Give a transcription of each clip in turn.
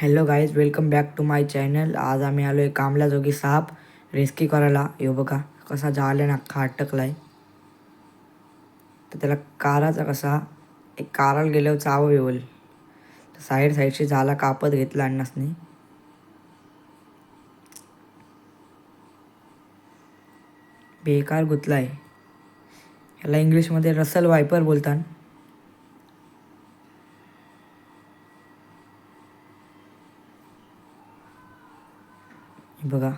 Hello guys welcome back to my channel आज आम्ही आलो आहे कामला जोगी साप. रेस्क्यू करायला. यो बघा कसा झाला ना अख्खा आहे तर त्याला काराचा कसा एक काराला गेल्यावर चावं येवल तर साईड साईडशी झाला कापत घेतला अन्नासनी बेकार गुतला आहे याला इंग्लिशमध्ये रसल वायपर बोलतात. बघा.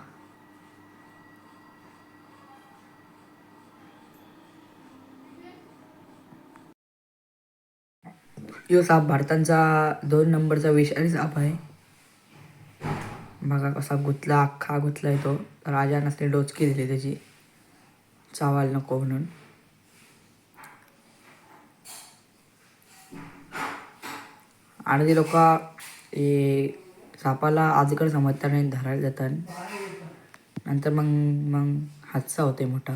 यो साप भारतांचा दोन नंबरचा विषारी साप आहे. बघा कसा गुतला अख्खा गुतलाय तो. राजा नसते डोचकी दिली त्याची. चावायला नको म्हणून. आणि ते लोक सापाला आजकाल समजता नाही धरायला जातात. नंतर मग मग हादसा होते मोठा.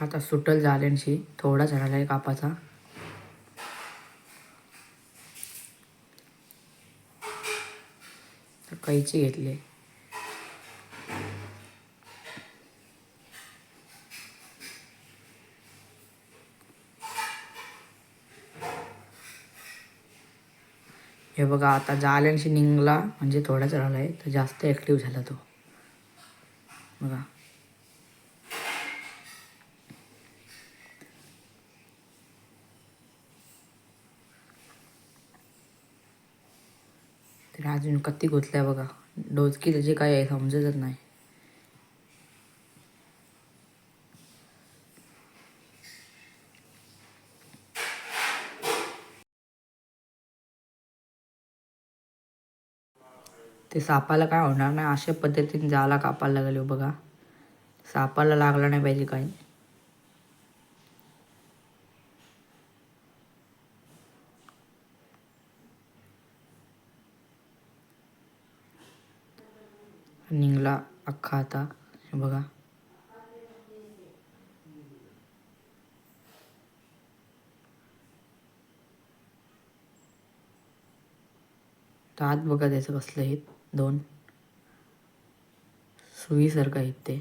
आता सुटल झाल्यांशी थोडा झाला आहे कापाचा. तर कैची घेतली. हे बघा आता जाल्यांशी निघला म्हणजे थोडाच राहिला आहे तर जास्त ॲक्टिव्ह झाला तो. बघा. तर अजून कत्ती गुतल्या बघा. डोजकी त्याची काय आहे समजतच नाही. ते सापाला काय होणार नाही अशा पद्धतीने जाला कापायला लागले बघा. सापाला लागला नाही पाहिजे काही. निघला अख्खा आता बघा. आत बघा त्याचं कसलं हे. दोन. सुईसारखं आहेत ते.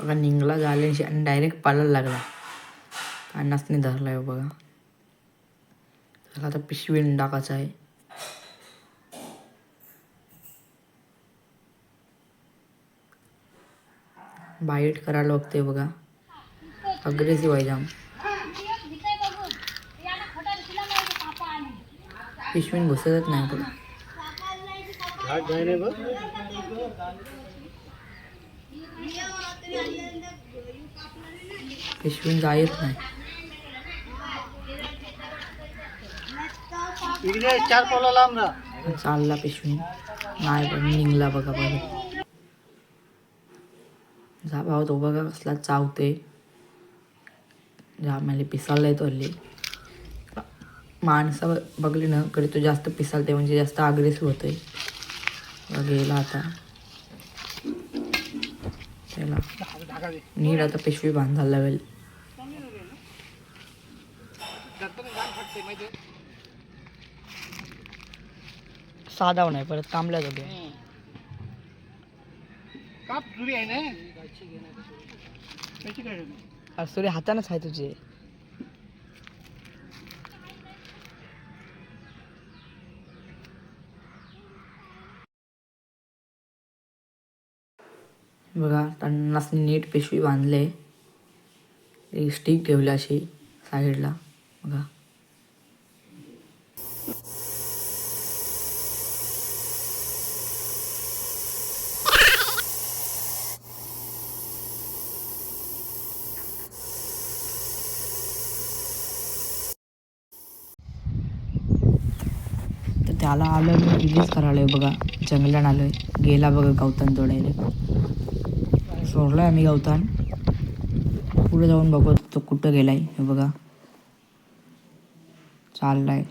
बघा निघला झाल्याशी आणि डायरेक्ट पालायला लागला. पन्नासने धरला आहे बघा. त्याला आता पिशवी टाकायचं आहे. बाईट करायला बघते बघा. अग्रेसिव्ह आहे जाम. पिशवीन घुसतच नाही बघा पिशवीन जायच नाही. चालला पिशवीन. नाही पण निघला बघा बघा जा भाऊ तो बघा कसला चावते जा मला पिसालला येतो हल्ली माणसं बघली ना कडे तो जास्त पिसालते म्हणजे जास्त अग्रेसिव्ह होते गेला आता. त्याला नीट आता पिशवी बांधायला लागेल साधाव नाही परत कामल्या जाते काप आहे ना? त्याची काय हातानच आहे तुझे. बघा त्यांनाच नीट पिशवी बांधले. एक स्टिक ठेवली अशी साईडला. बघा. त्याला आलं मी रिलीज करायला बघा. जंगलात आहे गेला बघा गवतान तोडायला आहे आम्ही गवतान पुढे जाऊन बघू तो कुठं गेलाय हे बघा. चाललाय.